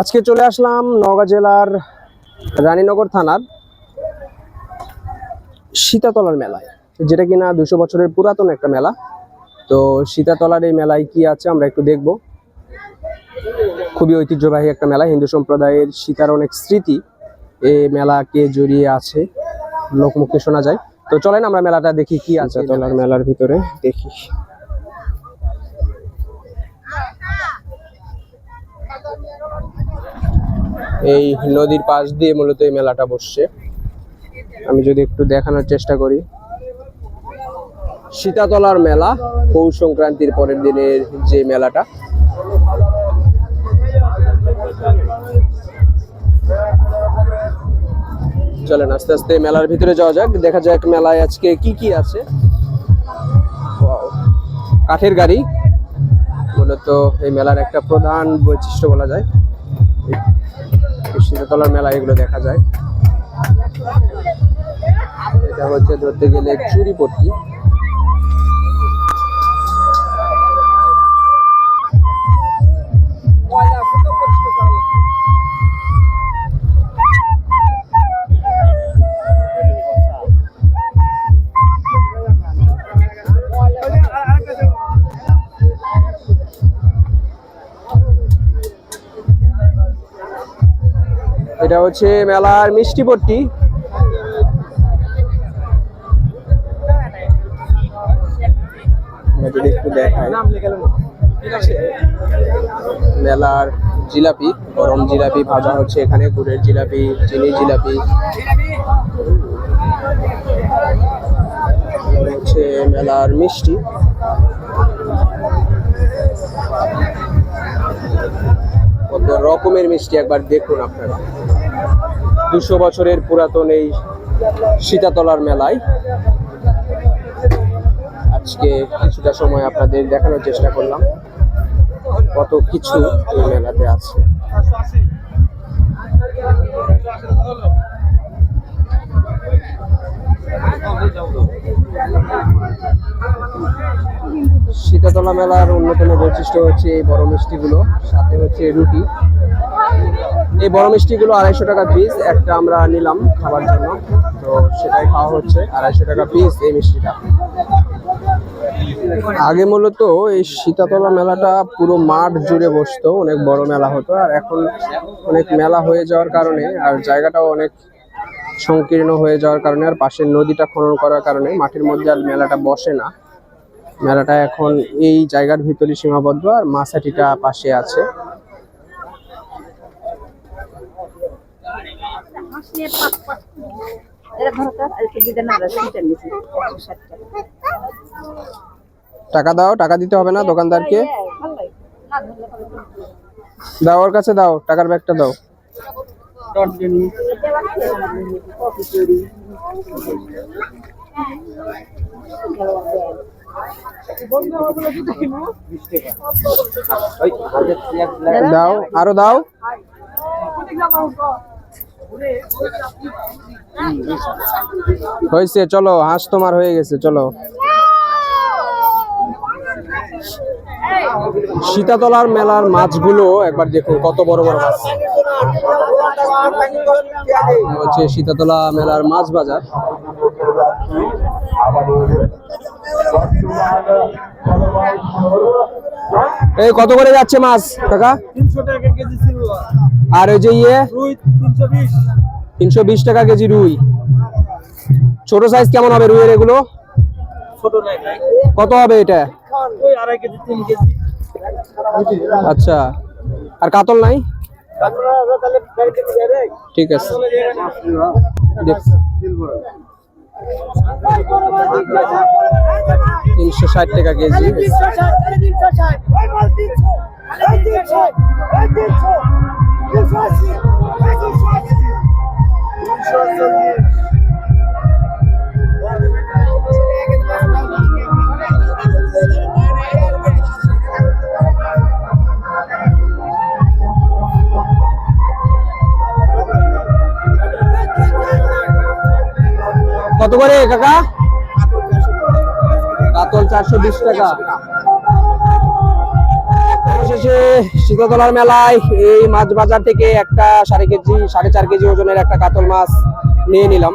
আজকে চলে আসলাম নওগাঁ জেলার রানীনগর থানার সীতাতলার মেলায়। যেটা কিনা দুশো বছরের পুরাতন একটা মেলা। তো সীতাতলার এই মেলায় কি আছে আমরা একটু দেখব। খুবই ঐতিহ্যবাহী একটা মেলা, হিন্দু সম্প্রদায়ের সীতার অনেক স্মৃতি এই মেলাকে জড়িয়ে আছে। লোকমুখে শোনা যায়। তো চলেন আমরা মেলাটা দেখি কি আছে। তলার মেলার ভিতরে দেখি। এই নদীর পাশ দিয়ে মূলত এই মেলাটা বসছে। আমি যদি একটু দেখানোর চেষ্টা করি। সীতাতলার মেলা, পৌষ সংক্রান্তির পরের দিনের যে মেলাটা। চলেন, আস্তে আস্তে মেলার ভিতরে যাওয়া যাক। দেখা যাক মেলায় আজকে কি কি আছে। কাঠের গাড়ি। মূলত এই মেলার একটা প্রধান বৈশিষ্ট্য বলা যায়। সীতাতলার মেলা এগুলো দেখা যায়। এটা হচ্ছে ধরতে গেলে চুরিপট্টি এটা হচ্ছে মেলার মিষ্টি পট্টি। মেলার জিলাপি, গরম জিলাপি ভাজা হচ্ছে এখানে, গুড়ের জিলাপি চিনি জিলাপি। হচ্ছে মেলার মিষ্টি। রকমের মিষ্টি একবার দেখুন আপনারা। দুশো বছরের পুরাতন এই সীতাতলার মেলায়। আজকে কিছুটা সময় আপনাদের দেখানোর চেষ্টা করলাম। কত কিছু এই মেলাতে আছে। সীতাতলা মেলার অন্যতম বৈশিষ্ট্য হচ্ছে এই বড় মিষ্টিগুলো, সাথে হচ্ছে রুটি। এই বড় মিষ্টিগুলো আড়াইশো টাকা পিস একটা আমরা নিলাম খাবার জন্য। তো সেটাই খাওয়া হচ্ছে, আড়াইশো টাকা পিস এই মিষ্টিটা। আগে মূলত এই সীতাতলা মেলাটা পুরো মাঠ জুড়ে বসতো, অনেক বড় মেলা হতো। আর এখন অনেক মেলা হয়ে যাওয়ার কারণে, আর জায়গাটাও অনেক সংকীর্ণ হয়ে যাওয়ার কারণে, আর পাশের নদীটা খনন করার কারণে মাঠের মধ্যে আর মেলাটা বসে না। মেলাটা এখন এই জায়গার ভিতরে সীমাবদ্ধ, আর মাছাটিটা পাশে আছে এটা ধরো তো আর একটু দিতে না রাখতে নিছি একশো ষাট টাকা টাকা দাও টাকা দিতে হবে না দোকানদারকে। ভালো লাগে। দাও ওর কাছে দাও টাকার ব্যাগটা দাও। দাও আরও দাও। হয়েছে, চলো, হাঁস তোমার হয়ে গেছে, চলো। সীতাতলার মেলার মাছগুলো একবার দেখুন, কত বড় বড় মাছ। হচ্ছে সীতাতলা মেলার মাছ বাজার। এই, কত করে যাচ্ছে মাছ, কাকা? তিনশো টাকা কেজি ছিল আর ওই যে ইয়ে? তিনশো বিশ। টাকা কেজি রুই। ছোট সাইজ কেমন হবে রুইয়ের এগুলো? ছোট নাই ভাই কত হবে এটা? ওই আড়াই কেজি তিন কেজি। আচ্ছা। আর কাতল নাই? ঠিক আছে। তিনশো ষাট টাকা কেজি। কত করে কাকা? কাতল চারশো বিশ টাকা। অবশেষে শীতলার মেলায় এই মাছ বাজার থেকে একটা সাড়ে কেজি, সাড়ে চার কেজি ওজনের একটা কাতল মাছ নিয়ে নিলাম।